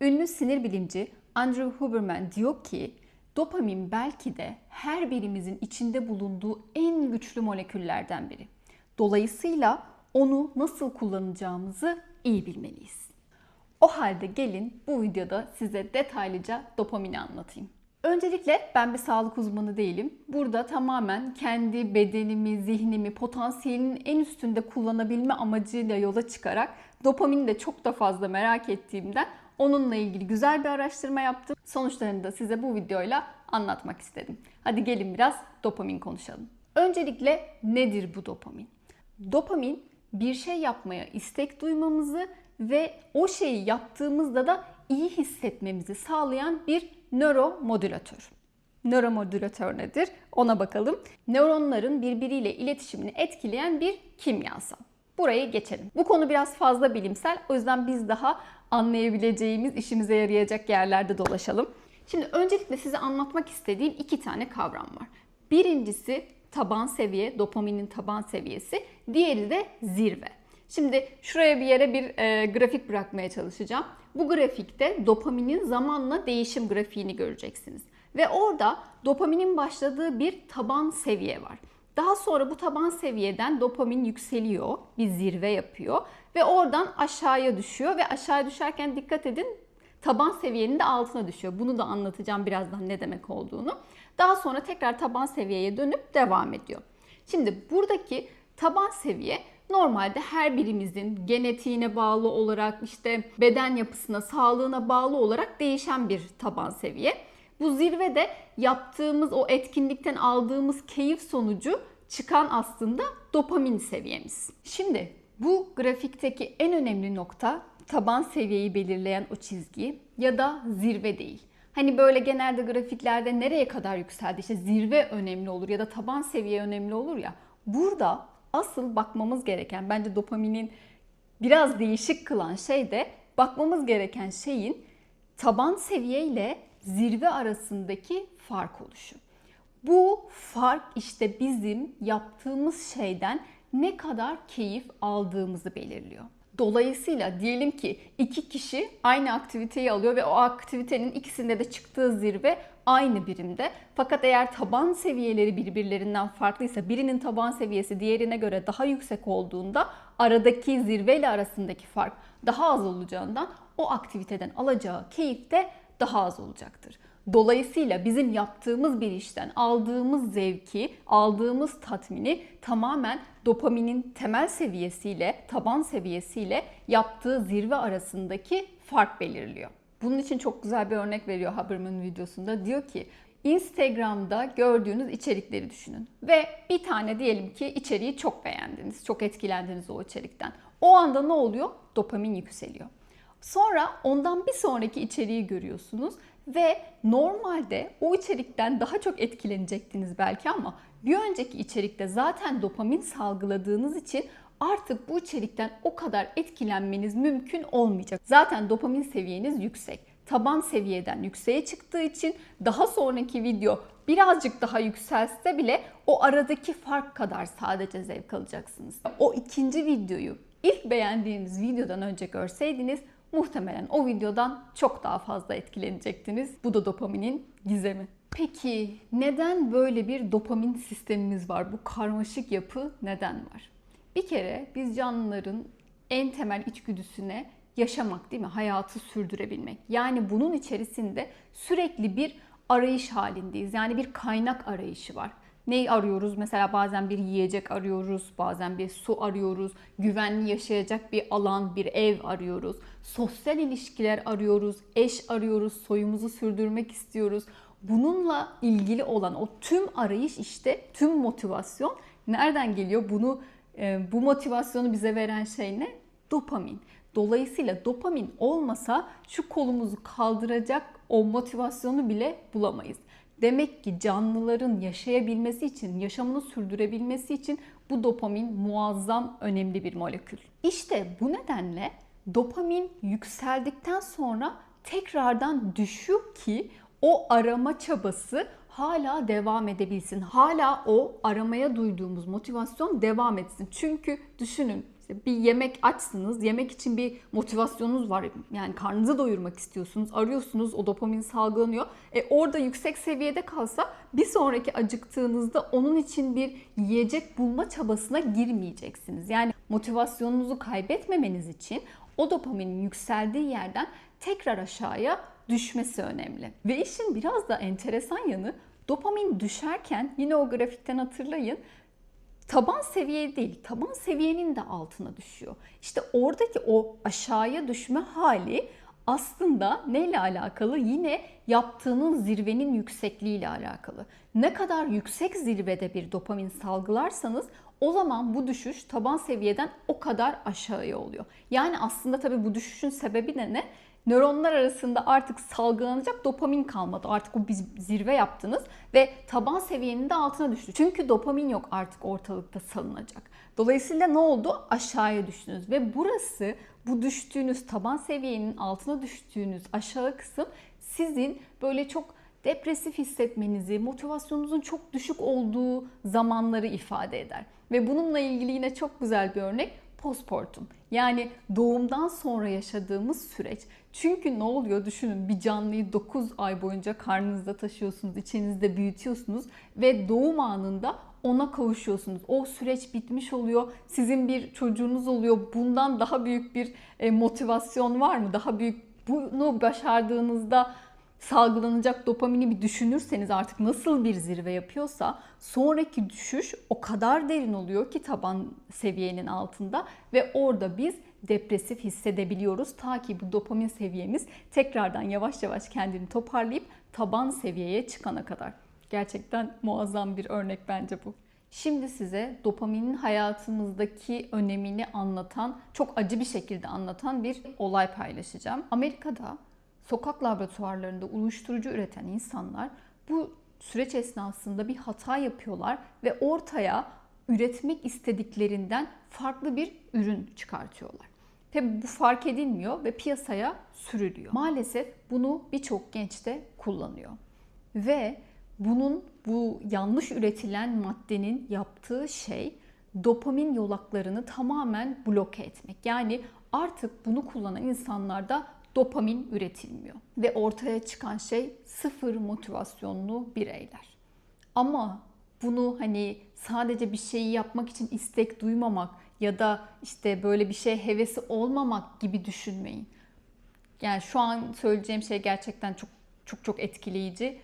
Ünlü sinir bilimci Andrew Huberman diyor ki dopamin belki de her birimizin içinde bulunduğu en güçlü moleküllerden biri. Dolayısıyla onu nasıl kullanacağımızı iyi bilmeliyiz. O halde gelin bu videoda size detaylıca dopamini anlatayım. Öncelikle ben bir sağlık uzmanı değilim. Burada tamamen kendi bedenimi, zihnimi, potansiyelinin en üstünde kullanabilme amacıyla yola çıkarak dopamini de çok da fazla merak ettiğimden onunla ilgili güzel bir araştırma yaptım. Sonuçlarını da size bu videoyla anlatmak istedim. Hadi gelin biraz dopamin konuşalım. Öncelikle nedir bu dopamin? Dopamin bir şey yapmaya istek duymamızı ve o şeyi yaptığımızda da iyi hissetmemizi sağlayan bir nöromodülatör. Nöromodülatör nedir? Ona bakalım. Nöronların birbiriyle iletişimini etkileyen bir kimyasal. Burayı geçelim. Bu konu biraz fazla bilimsel. O yüzden biz daha anlayabileceğimiz, işimize yarayacak yerlerde dolaşalım. Şimdi öncelikle size anlatmak istediğim iki tane kavram var. Birincisi taban seviye, dopaminin taban seviyesi. Diğeri de zirve. Şimdi şuraya bir yere bir e, grafik bırakmaya çalışacağım. Bu grafikte dopaminin zamanla değişim grafiğini göreceksiniz. Ve orada dopaminin başladığı bir taban seviye var. Daha sonra bu taban seviyeden dopamin yükseliyor, bir zirve yapıyor ve oradan aşağıya düşüyor ve aşağıya düşerken dikkat edin taban seviyenin de altına düşüyor. Bunu da anlatacağım birazdan ne demek olduğunu. Daha sonra tekrar taban seviyeye dönüp devam ediyor. Şimdi buradaki taban seviye normalde her birimizin genetiğine bağlı olarak işte beden yapısına, sağlığına bağlı olarak değişen bir taban seviye. Bu zirvede yaptığımız o etkinlikten aldığımız keyif sonucu çıkan aslında dopamin seviyemiz. Şimdi bu grafikteki en önemli nokta taban seviyeyi belirleyen o çizgi ya da zirve değil. Hani böyle genelde grafiklerde nereye kadar yükseldi işte zirve önemli olur ya da taban seviye önemli olur ya. Burada asıl bakmamız gereken bence dopaminin biraz değişik kılan şey de bakmamız gereken şeyin taban seviye ile zirve arasındaki fark oluşu. Bu fark işte bizim yaptığımız şeyden ne kadar keyif aldığımızı belirliyor. Dolayısıyla diyelim ki iki kişi aynı aktiviteyi alıyor ve o aktivitenin ikisinde de çıktığı zirve aynı birimde. Fakat eğer taban seviyeleri birbirlerinden farklıysa birinin taban seviyesi diğerine göre daha yüksek olduğunda aradaki zirveyle arasındaki fark daha az olacağından o aktiviteden alacağı keyif de daha az olacaktır. Dolayısıyla bizim yaptığımız bir işten aldığımız zevki, aldığımız tatmini tamamen dopaminin temel seviyesiyle, taban seviyesiyle yaptığı zirve arasındaki fark belirliyor. Bunun için çok güzel bir örnek veriyor Haberman videosunda. Diyor ki Instagram'da gördüğünüz içerikleri düşünün. Ve bir tane diyelim ki içeriği çok beğendiniz, çok etkilendiniz o içerikten. O anda ne oluyor? Dopamin yükseliyor. Sonra ondan bir sonraki içeriği görüyorsunuz ve normalde o içerikten daha çok etkilenecektiniz belki ama bir önceki içerikte zaten dopamin salgıladığınız için artık bu içerikten o kadar etkilenmeniz mümkün olmayacak. Zaten dopamin seviyeniz yüksek. Taban seviyeden yükseğe çıktığı için daha sonraki video birazcık daha yükselse bile o aradaki fark kadar sadece zevk alacaksınız. O ikinci videoyu ilk beğendiğiniz videodan önce görseydiniz muhtemelen o videodan çok daha fazla etkilenecektiniz. Bu da dopaminin gizemi. Peki neden böyle bir dopamin sistemimiz var? Bu karmaşık yapı neden var? Bir kere biz canlıların en temel içgüdüsüne yaşamak değil mi? Hayatı sürdürebilmek. Yani bunun içerisinde sürekli bir arayış halindeyiz. Yani bir kaynak arayışı var. Neyi arıyoruz? Mesela bazen bir yiyecek arıyoruz, bazen bir su arıyoruz, güvenli yaşayacak bir alan, bir ev arıyoruz, sosyal ilişkiler arıyoruz, eş arıyoruz, soyumuzu sürdürmek istiyoruz. Bununla ilgili olan o tüm arayış işte tüm motivasyon nereden geliyor? Bunu e, bu motivasyonu bize veren şey ne? Dopamin. Dolayısıyla dopamin olmasa şu kolumuzu kaldıracak o motivasyonu bile bulamayız. Demek ki canlıların yaşayabilmesi için, yaşamını sürdürebilmesi için bu dopamin muazzam önemli bir molekül. İşte bu nedenle dopamin yükseldikten sonra tekrardan düşüyor ki o arama çabası hala devam edebilsin. Hala o aramaya duyduğumuz motivasyon devam etsin. Çünkü düşünün İşte bir yemek açsınız, yemek için bir motivasyonunuz var. Yani karnınızı doyurmak istiyorsunuz, arıyorsunuz, o dopamin salgılanıyor. E orada yüksek seviyede kalsa bir sonraki acıktığınızda onun için bir yiyecek bulma çabasına girmeyeceksiniz. Yani motivasyonunuzu kaybetmemeniz için o dopaminin yükseldiği yerden tekrar aşağıya düşmesi önemli. Ve işin biraz da enteresan yanı dopamin düşerken yine o grafikten hatırlayın taban seviye değil, taban seviyenin de altına düşüyor. İşte oradaki o aşağıya düşme hali aslında neyle alakalı? Yine yaptığının zirvenin yüksekliğiyle alakalı. Ne kadar yüksek zirvede bir dopamin salgılarsanız o zaman bu düşüş taban seviyeden o kadar aşağıya oluyor. Yani aslında tabii bu düşüşün sebebi de ne? Nöronlar arasında artık salgılanacak dopamin kalmadı. Artık o bir zirve yaptınız ve taban seviyenin de altına düştü. Çünkü dopamin yok artık ortalıkta salınacak. Dolayısıyla ne oldu? Aşağıya düştünüz ve burası bu düştüğünüz taban seviyenin altına düştüğünüz aşağı kısım sizin böyle çok depresif hissetmenizi, motivasyonunuzun çok düşük olduğu zamanları ifade eder. Ve bununla ilgili yine çok güzel bir örnek postpartum. Yani doğumdan sonra yaşadığımız süreç. Çünkü ne oluyor düşünün bir canlıyı 9 ay boyunca karnınızda taşıyorsunuz, içinizde büyütüyorsunuz ve doğum anında ona kavuşuyorsunuz. O süreç bitmiş oluyor. Sizin bir çocuğunuz oluyor. Bundan daha büyük bir e, motivasyon var mı? Daha büyük bunu başardığınızda salgılanacak dopamini bir düşünürseniz artık nasıl bir zirve yapıyorsa sonraki düşüş o kadar derin oluyor ki taban seviyenin altında ve orada biz depresif hissedebiliyoruz ta ki bu dopamin seviyemiz tekrardan yavaş yavaş kendini toparlayıp taban seviyeye çıkana kadar. Gerçekten muazzam bir örnek bence bu. Şimdi size dopaminin hayatımızdaki önemini anlatan, çok acı bir şekilde anlatan bir olay paylaşacağım. Amerika'da sokak laboratuvarlarında uyuşturucu üreten insanlar bu süreç esnasında bir hata yapıyorlar ve ortaya üretmek istediklerinden farklı bir ürün çıkartıyorlar. Tabi bu fark edilmiyor ve piyasaya sürülüyor. Maalesef bunu birçok genç de kullanıyor. Ve bunun bu yanlış üretilen maddenin yaptığı şey dopamin yolaklarını tamamen bloke etmek. Yani artık bunu kullanan insanlarda dopamin üretilmiyor. Ve ortaya çıkan şey sıfır motivasyonlu bireyler. Ama bunu hani sadece bir şeyi yapmak için istek duymamak ya da işte böyle bir şey hevesi olmamak gibi düşünmeyin. Yani şu an söyleyeceğim şey gerçekten çok çok çok etkileyici.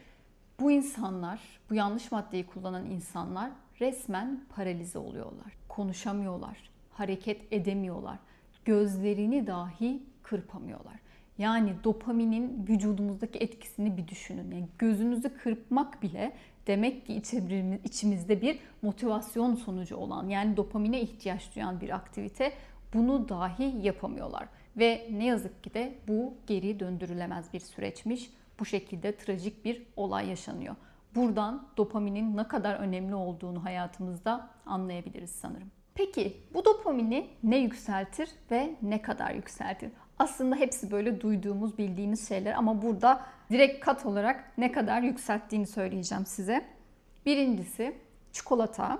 Bu insanlar, bu yanlış maddeyi kullanan insanlar resmen paralize oluyorlar. Konuşamıyorlar, hareket edemiyorlar. Gözlerini dahi kırpamıyorlar. Yani dopaminin vücudumuzdaki etkisini bir düşünün. Yani gözünüzü kırpmak bile demek ki içimizde bir motivasyon sonucu olan yani dopamine ihtiyaç duyan bir aktivite. Bunu dahi yapamıyorlar. Ve ne yazık ki de bu geri döndürülemez bir süreçmiş. Bu şekilde trajik bir olay yaşanıyor. Buradan dopaminin ne kadar önemli olduğunu hayatımızda anlayabiliriz sanırım. Peki bu dopamini ne yükseltir ve ne kadar yükseltir? Aslında hepsi böyle duyduğumuz, bildiğimiz şeyler ama burada direkt kat olarak ne kadar yükselttiğini söyleyeceğim size. Birincisi çikolata.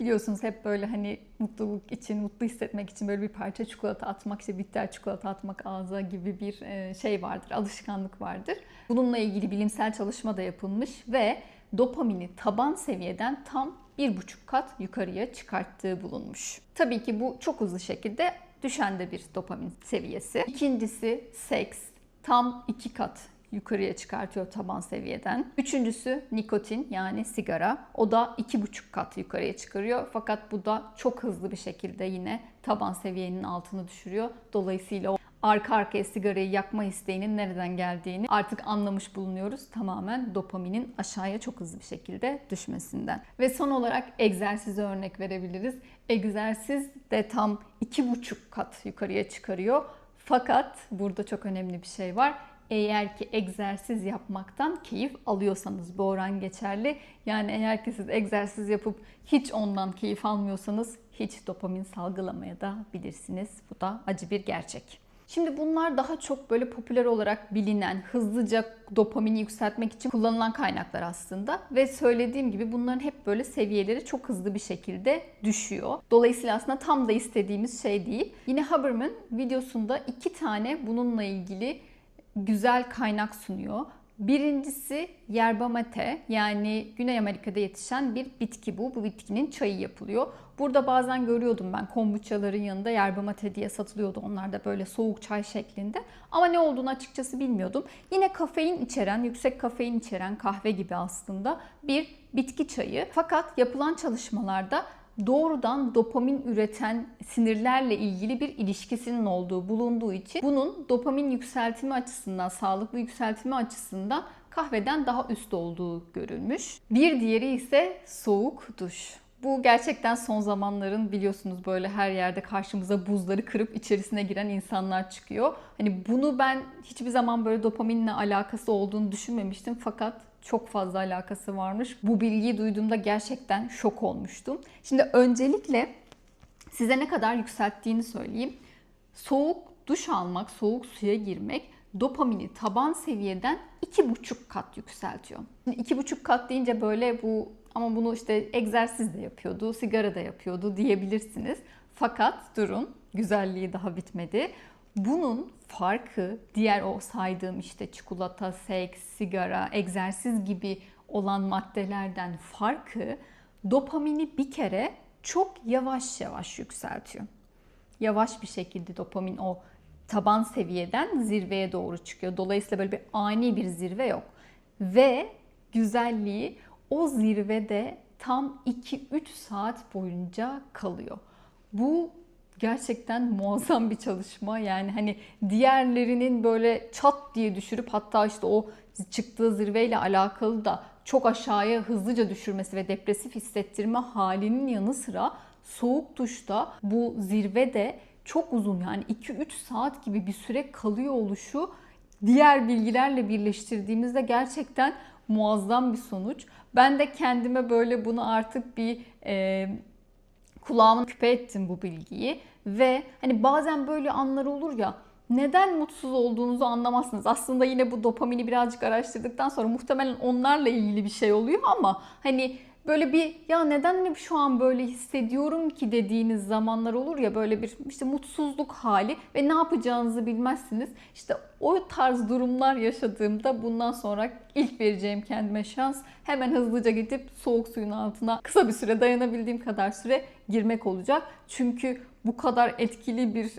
Biliyorsunuz hep böyle hani mutluluk için, mutlu hissetmek için böyle bir parça çikolata atmak, işte bitter çikolata atmak ağza gibi bir şey vardır, alışkanlık vardır. Bununla ilgili bilimsel çalışma da yapılmış ve dopamini taban seviyeden tam bir buçuk kat yukarıya çıkarttığı bulunmuş. Tabii ki bu çok hızlı şekilde düşen de bir dopamin seviyesi. İkincisi seks tam iki kat yukarıya çıkartıyor taban seviyeden. Üçüncüsü nikotin yani sigara. O da iki buçuk kat yukarıya çıkarıyor. Fakat bu da çok hızlı bir şekilde yine taban seviyenin altını düşürüyor. Dolayısıyla o arka arkaya sigarayı yakma isteğinin nereden geldiğini artık anlamış bulunuyoruz. Tamamen dopaminin aşağıya çok hızlı bir şekilde düşmesinden. Ve son olarak egzersize örnek verebiliriz. Egzersiz de tam iki buçuk kat yukarıya çıkarıyor. Fakat burada çok önemli bir şey var. Eğer ki egzersiz yapmaktan keyif alıyorsanız bu oran geçerli. Yani eğer ki siz egzersiz yapıp hiç ondan keyif almıyorsanız hiç dopamin salgılamaya da bilirsiniz. Bu da acı bir gerçek. Şimdi bunlar daha çok böyle popüler olarak bilinen, hızlıca dopamini yükseltmek için kullanılan kaynaklar aslında. Ve söylediğim gibi bunların hep böyle seviyeleri çok hızlı bir şekilde düşüyor. Dolayısıyla aslında tam da istediğimiz şey değil. Yine Haberman videosunda iki tane bununla ilgili güzel kaynak sunuyor. Birincisi yerba mate yani Güney Amerika'da yetişen bir bitki bu. Bu bitkinin çayı yapılıyor. Burada bazen görüyordum ben kombuçaların yanında yerba mate diye satılıyordu. Onlar da böyle soğuk çay şeklinde. Ama ne olduğunu açıkçası bilmiyordum. Yine kafein içeren, yüksek kafein içeren kahve gibi aslında bir bitki çayı. Fakat yapılan çalışmalarda doğrudan dopamin üreten sinirlerle ilgili bir ilişkisinin olduğu bulunduğu için bunun dopamin yükseltimi açısından, sağlıklı yükseltimi açısından kahveden daha üst olduğu görülmüş. Bir diğeri ise soğuk duş. Bu gerçekten son zamanların biliyorsunuz böyle her yerde karşımıza buzları kırıp içerisine giren insanlar çıkıyor. Hani bunu ben hiçbir zaman böyle dopaminle alakası olduğunu düşünmemiştim fakat çok fazla alakası varmış. Bu bilgiyi duyduğumda gerçekten şok olmuştum. Şimdi öncelikle size ne kadar yükselttiğini söyleyeyim. Soğuk duş almak, soğuk suya girmek dopamini taban seviyeden 2,5 kat yükseltiyor. Şimdi 2,5 kat deyince böyle bu ama bunu işte egzersiz de yapıyordu, sigara da yapıyordu diyebilirsiniz. Fakat durun, güzelliği daha bitmedi. Bunun farkı diğer o saydığım işte çikolata, seks, sigara, egzersiz gibi olan maddelerden farkı dopamini bir kere çok yavaş yavaş yükseltiyor. Yavaş bir şekilde dopamin o taban seviyeden zirveye doğru çıkıyor. Dolayısıyla böyle bir ani bir zirve yok. Ve güzelliği o zirvede tam 2-3 saat boyunca kalıyor. Bu gerçekten muazzam bir çalışma. Yani hani diğerlerinin böyle çat diye düşürüp hatta işte o çıktığı zirveyle alakalı da çok aşağıya hızlıca düşürmesi ve depresif hissettirme halinin yanı sıra soğuk duşta bu zirvede çok uzun yani 2-3 saat gibi bir süre kalıyor oluşu diğer bilgilerle birleştirdiğimizde gerçekten muazzam bir sonuç. Ben de kendime böyle bunu artık bir e, kulağıma küpe ettim bu bilgiyi ve hani bazen böyle anlar olur ya neden mutsuz olduğunuzu anlamazsınız. Aslında yine bu dopamini birazcık araştırdıktan sonra muhtemelen onlarla ilgili bir şey oluyor ama hani böyle bir ya neden mi şu an böyle hissediyorum ki dediğiniz zamanlar olur ya böyle bir işte mutsuzluk hali ve ne yapacağınızı bilmezsiniz. İşte o tarz durumlar yaşadığımda bundan sonra ilk vereceğim kendime şans hemen hızlıca gidip soğuk suyun altına kısa bir süre dayanabildiğim kadar süre girmek olacak. Çünkü bu kadar etkili bir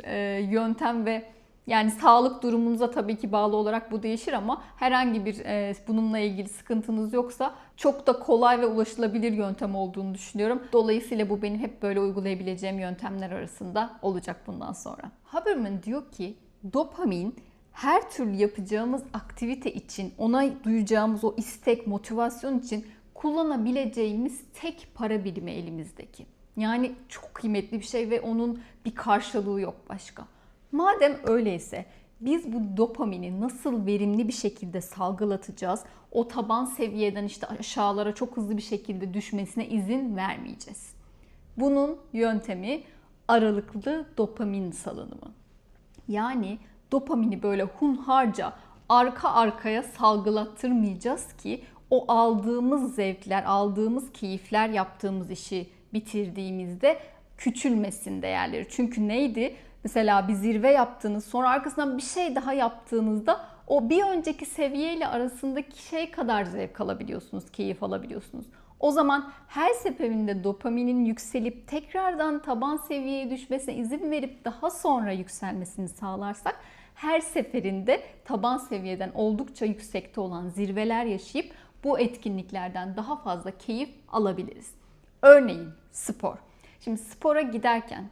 yöntem ve yani sağlık durumunuza tabii ki bağlı olarak bu değişir ama herhangi bir e, bununla ilgili sıkıntınız yoksa çok da kolay ve ulaşılabilir yöntem olduğunu düşünüyorum. Dolayısıyla bu benim hep böyle uygulayabileceğim yöntemler arasında olacak bundan sonra. Haberman diyor ki dopamin her türlü yapacağımız aktivite için, ona duyacağımız o istek, motivasyon için kullanabileceğimiz tek para birimi elimizdeki. Yani çok kıymetli bir şey ve onun bir karşılığı yok başka. Madem öyleyse biz bu dopamini nasıl verimli bir şekilde salgılatacağız? O taban seviyeden işte aşağılara çok hızlı bir şekilde düşmesine izin vermeyeceğiz. Bunun yöntemi aralıklı dopamin salınımı. Yani dopamini böyle hunharca arka arkaya salgılattırmayacağız ki o aldığımız zevkler, aldığımız keyifler yaptığımız işi bitirdiğimizde küçülmesin değerleri. Çünkü neydi? Mesela bir zirve yaptığınız, sonra arkasından bir şey daha yaptığınızda o bir önceki seviyeyle arasındaki şey kadar zevk alabiliyorsunuz, keyif alabiliyorsunuz. O zaman her seferinde dopaminin yükselip tekrardan taban seviyeye düşmesine izin verip daha sonra yükselmesini sağlarsak her seferinde taban seviyeden oldukça yüksekte olan zirveler yaşayıp bu etkinliklerden daha fazla keyif alabiliriz. Örneğin spor. Şimdi spora giderken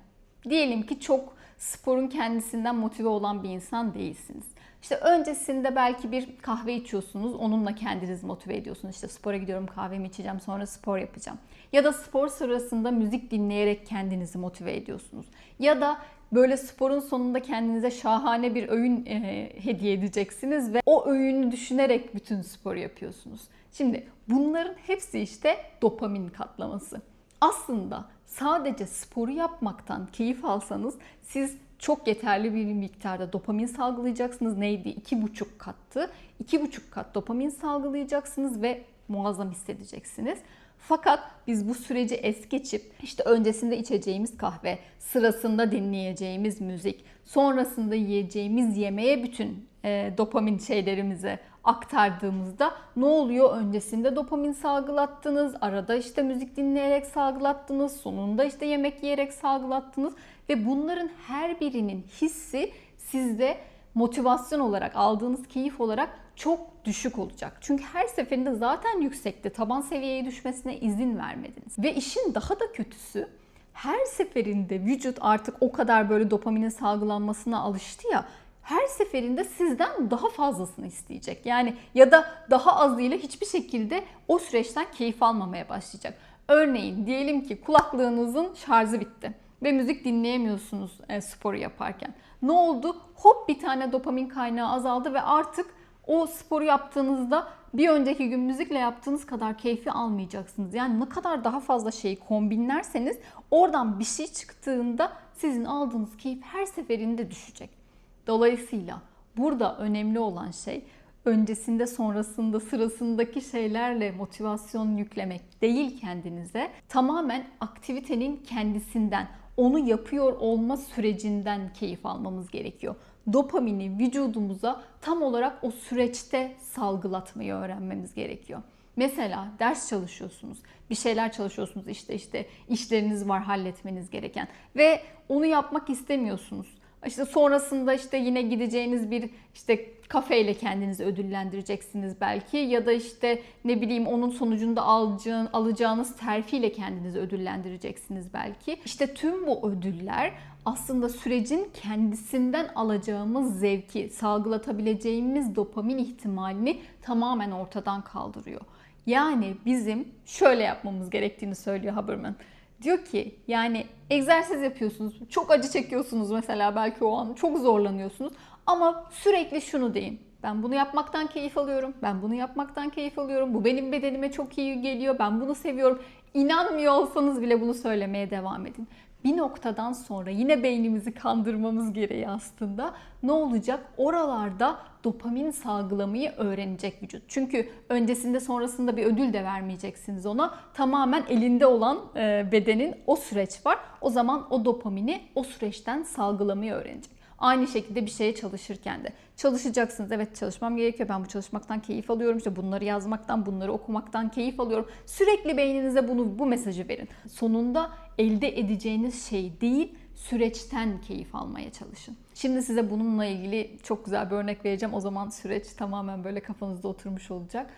diyelim ki çok sporun kendisinden motive olan bir insan değilsiniz. İşte öncesinde belki bir kahve içiyorsunuz, onunla kendinizi motive ediyorsunuz. İşte spora gidiyorum, kahvemi içeceğim, sonra spor yapacağım. Ya da spor sırasında müzik dinleyerek kendinizi motive ediyorsunuz. Ya da böyle sporun sonunda kendinize şahane bir öğün e, hediye edeceksiniz ve o öğünü düşünerek bütün spor yapıyorsunuz. Şimdi bunların hepsi işte dopamin katlaması. Aslında sadece sporu yapmaktan keyif alsanız siz çok yeterli bir miktarda dopamin salgılayacaksınız. Neydi? 2,5 kattı. 2,5 kat dopamin salgılayacaksınız ve muazzam hissedeceksiniz. Fakat biz bu süreci es geçip işte öncesinde içeceğimiz kahve, sırasında dinleyeceğimiz müzik, sonrasında yiyeceğimiz yemeğe bütün e, dopamin şeylerimizi aktardığımızda ne oluyor? Öncesinde dopamin salgılattınız, arada işte müzik dinleyerek salgılattınız, sonunda işte yemek yiyerek salgılattınız ve bunların her birinin hissi sizde motivasyon olarak aldığınız keyif olarak çok düşük olacak. Çünkü her seferinde zaten yüksekte taban seviyeye düşmesine izin vermediniz. Ve işin daha da kötüsü her seferinde vücut artık o kadar böyle dopaminin salgılanmasına alıştı ya her seferinde sizden daha fazlasını isteyecek. Yani ya da daha azıyla hiçbir şekilde o süreçten keyif almamaya başlayacak. Örneğin diyelim ki kulaklığınızın şarjı bitti ve müzik dinleyemiyorsunuz e, sporu yaparken. Ne oldu? Hop bir tane dopamin kaynağı azaldı ve artık o sporu yaptığınızda bir önceki gün müzikle yaptığınız kadar keyfi almayacaksınız. Yani ne kadar daha fazla şeyi kombinlerseniz oradan bir şey çıktığında sizin aldığınız keyif her seferinde düşecek. Dolayısıyla burada önemli olan şey öncesinde, sonrasında, sırasındaki şeylerle motivasyon yüklemek değil kendinize. Tamamen aktivitenin kendisinden, onu yapıyor olma sürecinden keyif almamız gerekiyor. Dopamini vücudumuza tam olarak o süreçte salgılatmayı öğrenmemiz gerekiyor. Mesela ders çalışıyorsunuz, bir şeyler çalışıyorsunuz işte işte işleriniz var halletmeniz gereken ve onu yapmak istemiyorsunuz. İşte sonrasında işte yine gideceğiniz bir işte kafeyle kendinizi ödüllendireceksiniz belki ya da işte ne bileyim onun sonucunda alacağın, alacağınız terfiyle kendinizi ödüllendireceksiniz belki. İşte tüm bu ödüller aslında sürecin kendisinden alacağımız zevki, salgılatabileceğimiz dopamin ihtimalini tamamen ortadan kaldırıyor. Yani bizim şöyle yapmamız gerektiğini söylüyor Haberman. Diyor ki yani egzersiz yapıyorsunuz, çok acı çekiyorsunuz mesela belki o an, çok zorlanıyorsunuz ama sürekli şunu deyin. Ben bunu yapmaktan keyif alıyorum. Ben bunu yapmaktan keyif alıyorum. Bu benim bedenime çok iyi geliyor. Ben bunu seviyorum. İnanmıyor olsanız bile bunu söylemeye devam edin bir noktadan sonra yine beynimizi kandırmamız gereği aslında ne olacak? Oralarda dopamin salgılamayı öğrenecek vücut. Çünkü öncesinde sonrasında bir ödül de vermeyeceksiniz ona. Tamamen elinde olan e, bedenin o süreç var. O zaman o dopamini o süreçten salgılamayı öğrenecek. Aynı şekilde bir şeye çalışırken de çalışacaksınız. Evet çalışmam gerekiyor. Ben bu çalışmaktan keyif alıyorum. İşte bunları yazmaktan, bunları okumaktan keyif alıyorum. Sürekli beyninize bunu bu mesajı verin. Sonunda elde edeceğiniz şey değil, süreçten keyif almaya çalışın. Şimdi size bununla ilgili çok güzel bir örnek vereceğim. O zaman süreç tamamen böyle kafanızda oturmuş olacak.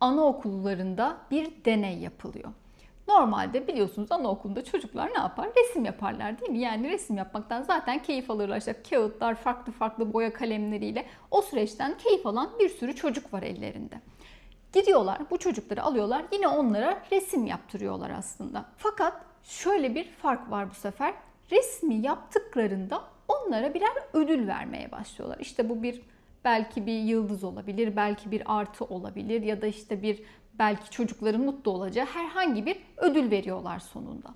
Anaokullarında bir deney yapılıyor. Normalde biliyorsunuz anaokulunda çocuklar ne yapar? Resim yaparlar değil mi? Yani resim yapmaktan zaten keyif alırlar. İşte kağıtlar, farklı farklı boya kalemleriyle o süreçten keyif alan bir sürü çocuk var ellerinde. Gidiyorlar bu çocukları alıyorlar yine onlara resim yaptırıyorlar aslında. Fakat şöyle bir fark var bu sefer. Resmi yaptıklarında onlara birer ödül vermeye başlıyorlar. İşte bu bir belki bir yıldız olabilir, belki bir artı olabilir ya da işte bir belki çocukların mutlu olacağı herhangi bir ödül veriyorlar sonunda.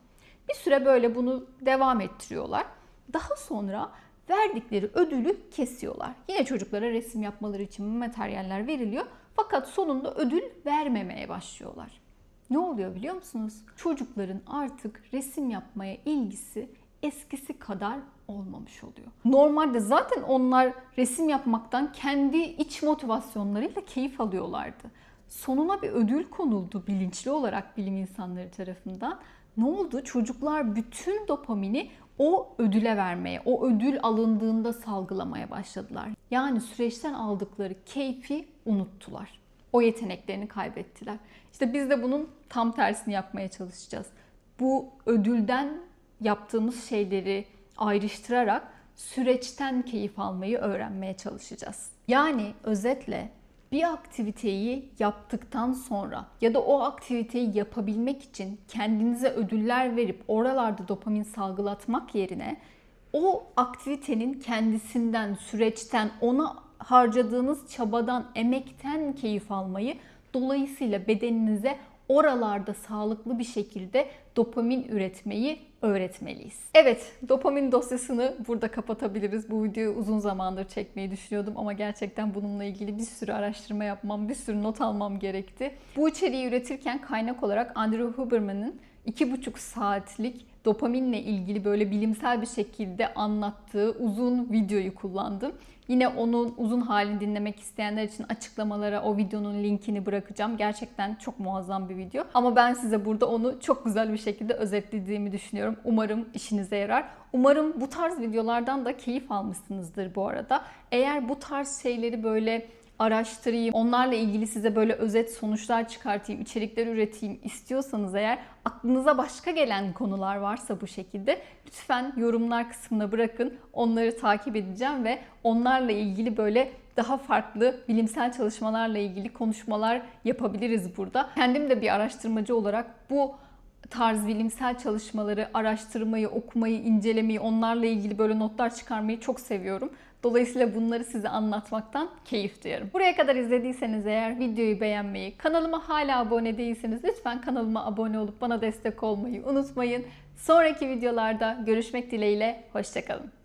Bir süre böyle bunu devam ettiriyorlar. Daha sonra verdikleri ödülü kesiyorlar. Yine çocuklara resim yapmaları için materyaller veriliyor. Fakat sonunda ödül vermemeye başlıyorlar. Ne oluyor biliyor musunuz? Çocukların artık resim yapmaya ilgisi eskisi kadar olmamış oluyor. Normalde zaten onlar resim yapmaktan kendi iç motivasyonlarıyla keyif alıyorlardı sonuna bir ödül konuldu bilinçli olarak bilim insanları tarafından. Ne oldu? Çocuklar bütün dopamini o ödüle vermeye, o ödül alındığında salgılamaya başladılar. Yani süreçten aldıkları keyfi unuttular. O yeteneklerini kaybettiler. İşte biz de bunun tam tersini yapmaya çalışacağız. Bu ödülden yaptığımız şeyleri ayrıştırarak süreçten keyif almayı öğrenmeye çalışacağız. Yani özetle bir aktiviteyi yaptıktan sonra ya da o aktiviteyi yapabilmek için kendinize ödüller verip oralarda dopamin salgılatmak yerine o aktivitenin kendisinden, süreçten, ona harcadığınız çabadan, emekten keyif almayı dolayısıyla bedeninize oralarda sağlıklı bir şekilde dopamin üretmeyi öğretmeliyiz. Evet, dopamin dosyasını burada kapatabiliriz. Bu videoyu uzun zamandır çekmeyi düşünüyordum ama gerçekten bununla ilgili bir sürü araştırma yapmam, bir sürü not almam gerekti. Bu içeriği üretirken kaynak olarak Andrew Huberman'ın 2,5 saatlik dopaminle ilgili böyle bilimsel bir şekilde anlattığı uzun videoyu kullandım. Yine onun uzun halini dinlemek isteyenler için açıklamalara o videonun linkini bırakacağım. Gerçekten çok muazzam bir video. Ama ben size burada onu çok güzel bir şekilde özetlediğimi düşünüyorum. Umarım işinize yarar. Umarım bu tarz videolardan da keyif almışsınızdır bu arada. Eğer bu tarz şeyleri böyle araştırayım, onlarla ilgili size böyle özet sonuçlar çıkartayım, içerikler üreteyim istiyorsanız eğer aklınıza başka gelen konular varsa bu şekilde lütfen yorumlar kısmına bırakın. Onları takip edeceğim ve onlarla ilgili böyle daha farklı bilimsel çalışmalarla ilgili konuşmalar yapabiliriz burada. Kendim de bir araştırmacı olarak bu tarz bilimsel çalışmaları araştırmayı, okumayı, incelemeyi, onlarla ilgili böyle notlar çıkarmayı çok seviyorum. Dolayısıyla bunları size anlatmaktan keyif duyarım. Buraya kadar izlediyseniz eğer videoyu beğenmeyi, kanalıma hala abone değilseniz lütfen kanalıma abone olup bana destek olmayı unutmayın. Sonraki videolarda görüşmek dileğiyle, hoşçakalın.